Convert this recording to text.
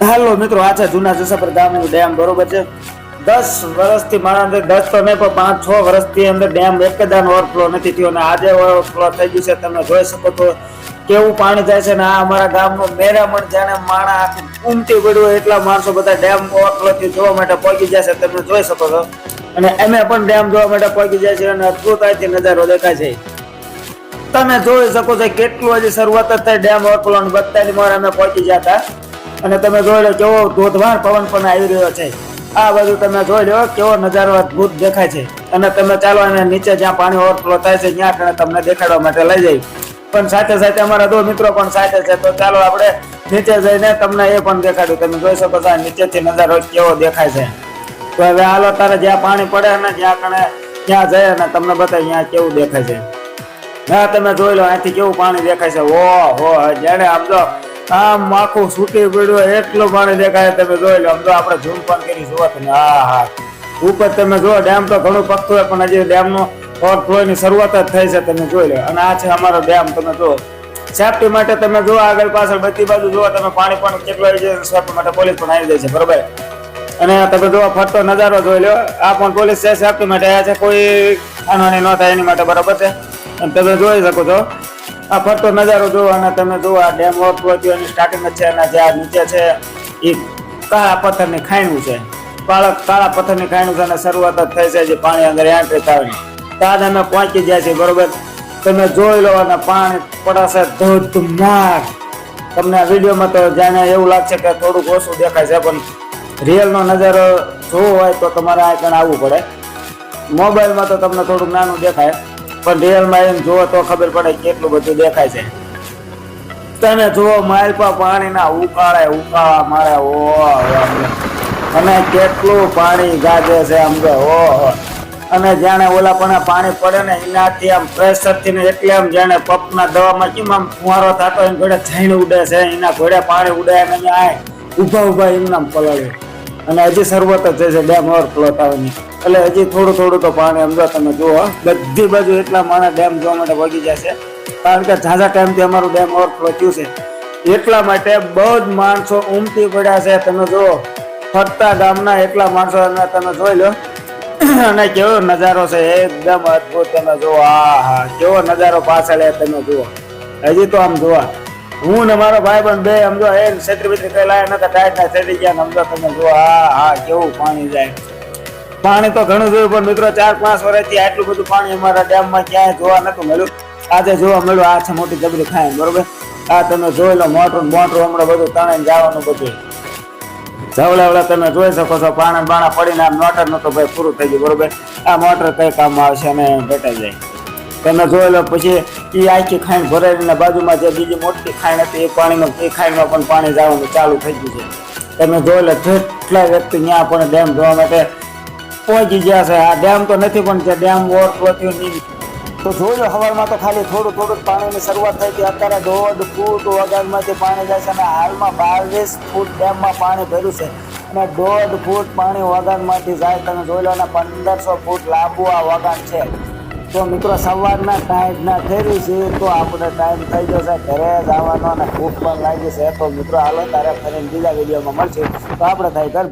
હાલો મિત્રો, આ છે જૂના જસાપર ગામનું ડેમ, બરોબર છે? દસ વર્ષથી મારા અંદર, દસ તો નહીં, પણ પાંચ છ વર્ષથી અંદર ડેમ એક દાન ઓવરફ્લો નથી થયો અને આજે ઓવરફ્લો થઈ ગયું છે, તમે જોઈ શકો છો કેવું પાણી જાય છે ને આ અમારા ગામનું મેરામણ જાણે માણા ઉમટી પડ્યું એટલા માણસો બધા ડેમ ઓવરફ્લો થી જોવા માટે પહોંચી જાય છે, તમે જોઈ શકો છો. અને અમે પણ ડેમ જોવા માટે પહોંચી જાય છે અને અદ્ભુત નજારો દેખાય છે. તમે જોઈ શકો છો કેટલું હજી શરૂઆત જ થઈ ડેમ ઓવરફ્લો ને બધાની મોર અમે પહોંચી ગયા હતા અને તમે જોઈ લો કેવો ધોધમાર પવન પણ આવી રહ્યો છે. આ બધું તમે જોઈ લો કેવો નજારો અદભુત દેખાય છે. અને તમે ચાલો અને નીચે જ્યાં પાણી ઓવરફ્લો થાય છે, ત્યાં તમને દેખાડવા માટે લઈ જઈ. પણ સાથે સાથે અમારા દો મિત્રો પણ સાથે છે, તો ચાલો આપણે નીચે જઈને તમને એ પણ દેખાડ્યું તમે જોઈ શકો છો નીચેથી નજારો કેવો દેખાય છે. તો હવે હાલો, તારે જ્યાં પાણી પડે ને જ્યાં કણે ત્યાં જાય અને તમને બતાવી ત્યાં કેવું દેખાય છે. હા, તમે જોઈ લો, અહીંથી કેવું પાણી દેખાય છે. ઓ હો જેને આમ તો આમ આખું છૂટી પડ્યું, એટલું પાણી દેખાય તમે જોઈ લો, આમ તો આપણે ઝૂમ પણ કરી જોવા તમે, હા હા. ઉપર તમે જો, ડેમ તો ઘણું પકતું હોય, પણ હજી ડેમ નો ઓવરફ્લો શરૂઆત જ થઈ છે, તમે જોઈ લો. અને આ છે અમારો ડેમ, તમે જો. સેફટી માટે તમે જો આગળ પાછળ બધી બાજુ જુઓ તમે પાણી પણ કેટલું આવી જાય સેફટી માટે પોલીસ પણ આવી જાય છે, બરોબર? અને તમે જો ફરતો નજારો જોઈ લો. આ પણ પોલીસ છે સેફટી માટે આ છે, કોઈ ખાનવાની ન થાય એની માટે બરાબર છે. અને તમે જોઈ શકો છો આ ફરતો નજારો જુઓ અને તમે જોવા આ ડેમ થયો એની સ્ટાર્ટિંગ છે અને જે આ નીચે છે એ કાળા પથ્થરની ખાણું છે. કાળા કાળા પથ્થરની ખાણું છે અને શરૂઆત જ થઈ છે જે પાણી અંદર એન્ટ્રી થવાની. ત્યાં અમે પહોંચી જાય છે બરોબર? તમે જોઈ લો અને પાણી પડાશે ધોધમાર. તમને આ વિડીયોમાં તો જાણે એવું લાગશે કે થોડુંક ઓછું દેખાય છે, પણ રિયલનો નજારો જોવો હોય તો તમારે આ કણ આવવું પડે. મોબાઈલમાં તો તમને થોડુંક નાનું દેખાય. પણ રિયલમાં એમ જુઓ તો ખબર પડે કેટલું બધું દેખાય છે. તમે જુઓ માઇલ પર પાણીના ઉકાળે, ઉકાળા મારે, ઓ અને કેટલું પાણી ગાજે છે આમ ઓ અને જાણે ઓલા પણ પાણી પડે ને એનાથી આમ પ્રેશરથી ને એટલે આમ જાણે પપના દવામાં કેમ આમ ફુવારો થતો એમ ઘોડે જઈને ઉડે છે, એના ઘોડે પાણી ઉડે અને અહીંયા ઊભા ઊભા એમના પલાળે. અને હજી શરૂઆત જ છે, ડેમ ઓવરફ્લો થવાની એટલે હજી થોડું થોડું તો પાણી સમજો તમે જુઓ બધી બાજુ એટલા માણસ ડેમ જોવા માટે વગી જશે કારણ કે ઝાઝા ટાઈમથી અમારું ડેમ ઓવરફ્લો થયું છે. એટલા માટે બહુ જ માણસો ઉમટી પડ્યા છે, તમે જુઓ. ફરતા ગામના એટલા માણસો તમે જોઈ લો. અને કેવો નજારો છે, એકદમ અદભુત તમે જુઓ. આ હા કેવો નજારો પાછળ તમે જુઓ. હજી તો આમ જોવા. હું ને મારો ભાઈ પણ બે સમજો એ છત્રી બત્રી કઈ લાયા નતા ટાઈટ ના ચડી ગયા સમજો તમે જો, હા હા, કેવું પાણી જાય. પાણી તો ઘણું જોયું, પણ મિત્રો ચાર, પાંચ વર્ષથી આટલું બધું પાણી અમારા ડેમમાં ક્યાંય જોવા નતું મળ્યું. આજે જોવા મળ્યું, આ છે મોટી જબરી ખાય બરોબર? આ તમે જોઈ લો મોટર મોટર હમણાં બધું તણાઈને જવાનું બધું. જવડાવડા તમે જોઈ શકો છો, પાણા બાણા પડીને આ મોટર નતો, ભાઈ, પૂરું થઈ ગયું, બરોબર? આ મોટર કઈ કામમાં આવશે અને ભેટાઈ જાય તમે જોઈ લો, પછી એ આખી ખાંડ ભરાવીને બાજુમાં જે બીજી મોટી ખાંડ હતી, એ પાણીમાં એ ખાંડમાં પણ પાણી જવાનું ચાલુ થઈ ગયું છે. તમે જોઈ લો, જેટલા વ્યક્તિ ત્યાં પણ ડેમ જોવા માટે પહોંચી ગયા છે. આ ડેમ તો નથી, પણ જે ડેમ ઓવરફ્લો થયું નહીં તો જોજો હવારમાં તો ખાલી થોડું થોડું પાણીની શરૂઆત થઈ હતી. અત્યારે દોઢ ફૂટ વગરમાંથી પાણી જાય છે અને હાલમાં બાવીસ ફૂટ ડેમમાં પાણી ભર્યું છે. અને દોઢ ફૂટ પાણી વગાડમાંથી જાય તમે જોઈ લો, અને પંદરસો ફૂટ લાંબુ આ વગાન છે. તો મિત્રો, સવારના ટાઈમના ફેરી છે, તો આપણે ટાઈમ થઈ જશે. ઘરે જવાનો અને ભૂખ પણ લાગી છે. તો મિત્રો, હાલો, તારે ફરીને બીજા વિડીયોમાં મળશે. તો આપણે થાય